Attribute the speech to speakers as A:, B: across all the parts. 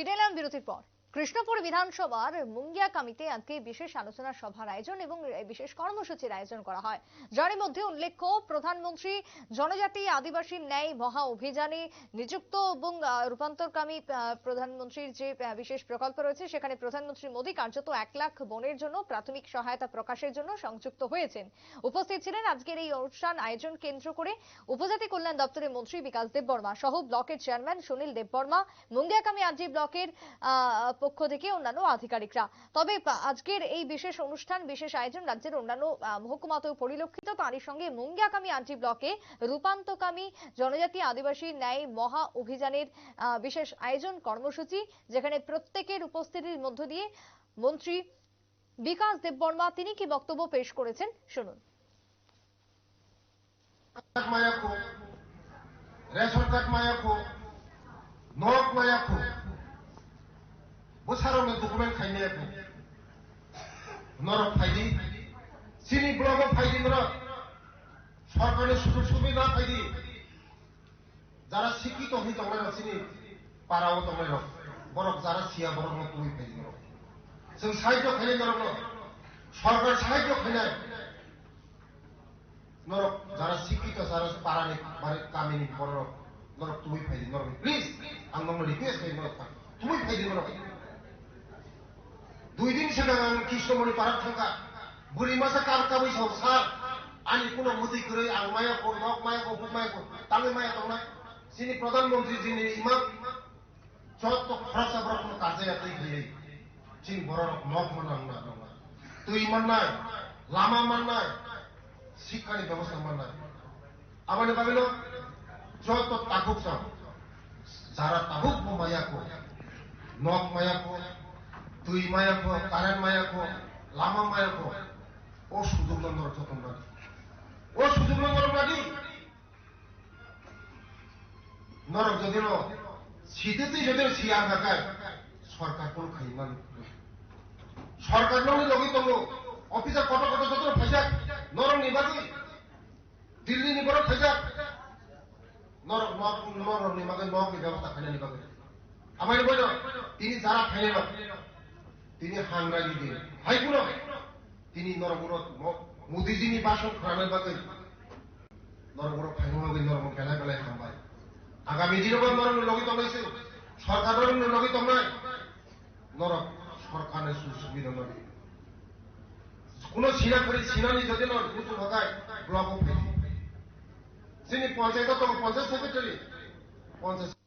A: ফিরে এলাম বিরতির পর। কৃষ্ণপুর বিধানসভার মুঙ্গিয়াকামিতে আজকে বিশেষ আলোচনা সভার আয়োজন এবং বিশেষ কর্মসূচির আয়োজন করা হয়। যার মধ্যে উল্লেখ্য, প্রধানমন্ত্রী জনজাতি আদিবাসী ন্যায় মহা অভিযানে নিযুক্ত এবং রূপান্তরকামী প্রধানমন্ত্রীর যে বিশেষ প্রকল্প রয়েছে, সেখানে প্রধানমন্ত্রী মোদী কার্যত এক লাখ বনের জন্য প্রাথমিক সহায়তা প্রকাশের জন্য সংযুক্ত হয়েছেন। উপস্থিত ছিলেন আজকের এই অনুষ্ঠান আয়োজন কেন্দ্র করে উপজাতি কল্যাণ দপ্তরের মন্ত্রী বিকাশ দেববর্মা, সহ ব্লকের চেয়ারম্যান সুনীল দেববর্মা মুঙ্গিয়াকামী আরজি ব্লকের পক্ষ থেকে অন্যান্য আধিকারিকরা। তবে আজকের এই বিশেষ অনুষ্ঠান, বিশেষ আয়োজন রাজ্যের অন্যান্য মহকুমাতে পরিলক্ষিত। তারই সঙ্গে মুঙ্গিয়াকামী আন্টি ব্লকে রূপান্তকামী জনজাতি আদিবাসী ন্যায় মহা অভিযানের বিশেষ আয়োজন কর্মসূচি, যেখানে প্রত্যেকের উপস্থিতির মধ্য দিয়ে মন্ত্রী বিকাশ দেববর্মা তিনি কি বক্তব্য পেশ করেছেন, শুনুন।
B: রেশন কার্ড মায়াকো নোট মায়াকো bosarone dokumen khaine bu nor phaidi sini blog phaidi nor সরকারের সুযোগ সুবিধা পাইদি যারা শিক্ষিত হই তোমরা আছিনি পারাও তোমরা বরক যারা সিয়া বরক তুমি পাইদি নর जों সাহায্য খাইলে নর সরকার সাহায্য খাইলে। নর যারা শিক্ষিত, যারা পারানি মানে কামিনি বরক নর তুমি পাইদি নর প্লিজ আং নর রিকোয়েস্ট করি নর তুমি পাইদি নর দুই দিন সেটা কৃষ্ণমণি পাড়ার থাকা। বুড়ি মাসে কার কাবই সংসার। আনি কোনো মতি করে আর মায়া কর নক মায়া কর হুক মায়া কর, তালে মায়া তো না যিনি প্রধানমন্ত্রী, যিনি ইমান চত খরচ রকম কাজে এতই গিয়ে চিন বড় নক মানা না। তুই মান নাই, লামা মান নাই শিক্ষানি ব্যবস্থা মান নাই। আমার ভাবিল চত তাকুক সাম যারা তাহুক মায়া কর নক মায়া কর তুই মায়াকো কারেন্ট মায়াকো লামা মায়াকো ও সুযোগ নম্বর যতন রাখি ও সুযোগ নম্বর রাখি নরক যদি শীতেতেই যদি সিয়ার থাকায় সরকার কোন খাইমান সরকার নয় লগি দङ অফিসার কত কত যত ফাইজাক নরম নিবাগি দিল্লি নিবার ফাইজাক নরম নক নরম নিবাগে নক ব্যবস্থা খাইনা নিবাগে। আমার বইল তিনি যারা খাইনে তিনি হাংরাগি দিয়ে হাইকুন তিনি নরমুরত মোদিজিনি বাসন খানার বাগে নরমুরত ফাইনাগে নরম বেলা বেলায় হামবাই আগামী দিনও নরম লগি দঙাইছে সরকারের লগি দঙাই নরক সরকারের সুবিধা নয়। কোন সিনা করে সিনানি যদি না বুঝু ভাগায় ব্লক অফিস যিনি পঞ্চায়েত পঞ্চায়েত সেক্রেটারি পঞ্চায়েত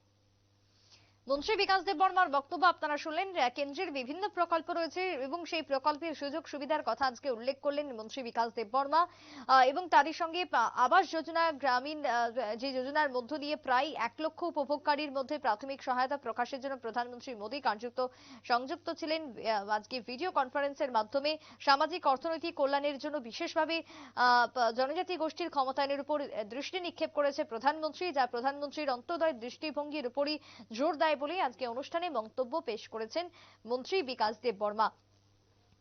A: মন্ত্রী বিকাশ দেববর্মার বক্তব্য আপনারা শুনলেন। কেন্দ্রের বিভিন্ন প্রকল্প রয়েছে এবং সেই প্রকল্পের সুযোগ সুবিধার কথা আজকে উল্লেখ করলেন মন্ত্রী বিকাশ দেববর্মা আহ, এবং তারই সঙ্গে আবাস যোজনা গ্রামীণ যে যোজনার মধ্য দিয়ে প্রায় এক লক্ষ উপভোগকারীর মধ্যে প্রাথমিক সহায়তা প্রকাশের জন্য প্রধানমন্ত্রী মোদী কার্যত সংযুক্ত ছিলেন। আজকে ভিডিও কনফারেন্সের মাধ্যমে সামাজিক অর্থনৈতিক কল্যাণের জন্য বিশেষভাবে জনজাতি গোষ্ঠীর ক্ষমতায়নের উপর দৃষ্টি নিক্ষেপ করেছে প্রধানমন্ত্রী যা প্রধানমন্ত্রীর অন্তর্দয় দৃষ্টিভঙ্গির উপরই জোর দেয় বলে আজকে অনুষ্ঠানে মন্তব্য পেশ করেছেন মন্ত্রী বিকাশ দেব বর্মা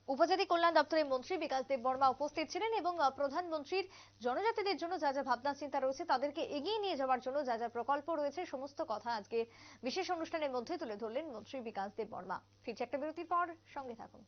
A: উপজাতি কল্যাণ দপ্তরের মন্ত্রী বিকাশ দেব বর্মা উপস্থিত ছিলেন এবং প্রধানমন্ত্রীর জনজাতিদের জন্য যা যা ভাবনা চিন্তা রয়েছে তাদেরকে এগিয়ে নিয়ে যাওয়ার জন্য যা যা প্রকল্প রয়েছে সমস্ত কথা আজকে বিশেষ অনুষ্ঠানের মধ্যে তুলে ধরলেন মন্ত্রী বিকাশ দেব বর্মা ফিরছে একটা বিরতির পর সঙ্গে থাকুন।